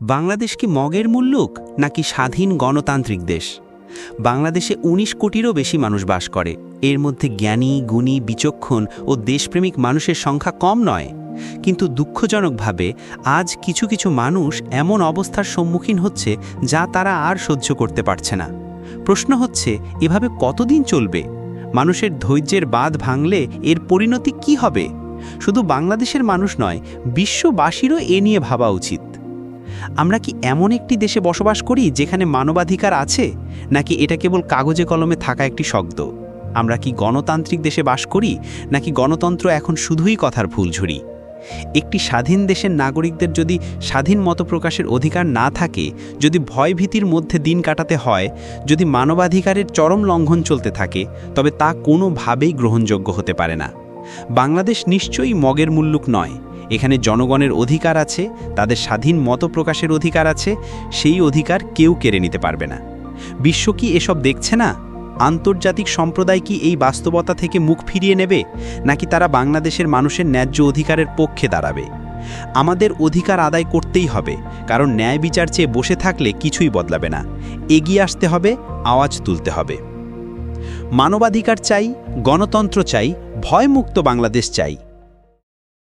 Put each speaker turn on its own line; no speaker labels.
বাংলাদেশ কি মগের মুল্লুক নাকি স্বাধীন গণতান্ত্রিক দেশ? বাংলাদেশে ১৯ কোটিরও বেশি মানুষ বাস করে। এর মধ্যে জ্ঞানী, গুণী, বিচক্ষণ ও দেশপ্রেমিক মানুষের সংখ্যা কম নয়। কিন্তু দুঃখজনকভাবে আজ কিছু কিছু মানুষ এমন অবস্থার সম্মুখীন হচ্ছে যা তারা আর সহ্য করতে পারছে না। প্রশ্ন হচ্ছে, এভাবে কতদিন চলবে? মানুষের ধৈর্যের বাঁধ ভাঙলে এর পরিণতি কি হবে? শুধু বাংলাদেশের মানুষ নয়, বিশ্ববাসীরও এ নিয়ে ভাবা উচিত। আমরা কি এমন একটি দেশে বসবাস করি যেখানে মানবাধিকার আছে, নাকি এটা কেবল কাগজে কলমে থাকা একটি শব্দ? আমরা কি গণতান্ত্রিক দেশে বাস করি, নাকি গণতন্ত্র এখন শুধুই কথার ফুলঝুরি? একটি স্বাধীন দেশের নাগরিকদের যদি স্বাধীন মত প্রকাশের অধিকার না থাকে, যদি ভয়ভীতির মধ্যে দিন কাটাতে হয়, যদি মানবাধিকারের চরম লঙ্ঘন চলতে থাকে, তবে তা কোনোভাবেই গ্রহণযোগ্য হতে পারে না। বাংলাদেশ নিশ্চয়ই মগের মুল্লুক নয়। এখানে জনগণের অধিকার আছে, তাদের স্বাধীন মত প্রকাশের অধিকার আছে, সেই অধিকার কেউ কেড়ে নিতে পারবে না। বিশ্ব কি এসব দেখছে না? আন্তর্জাতিক সম্প্রদায় কি এই বাস্তবতা থেকে মুখ ফিরিয়ে নেবে, নাকি তারা বাংলাদেশের মানুষের ন্যায্য অধিকারের পক্ষে দাঁড়াবে? আমাদের অধিকার আদায় করতেই হবে, কারণ ন্যায় বিচার চেয়ে বসে থাকলে কিছুই বদলাবে না। এগিয়ে আসতে হবে, আওয়াজ তুলতে হবে। মানবাধিকার চাই, গণতন্ত্র চাই, ভয়মুক্ত বাংলাদেশ চাই।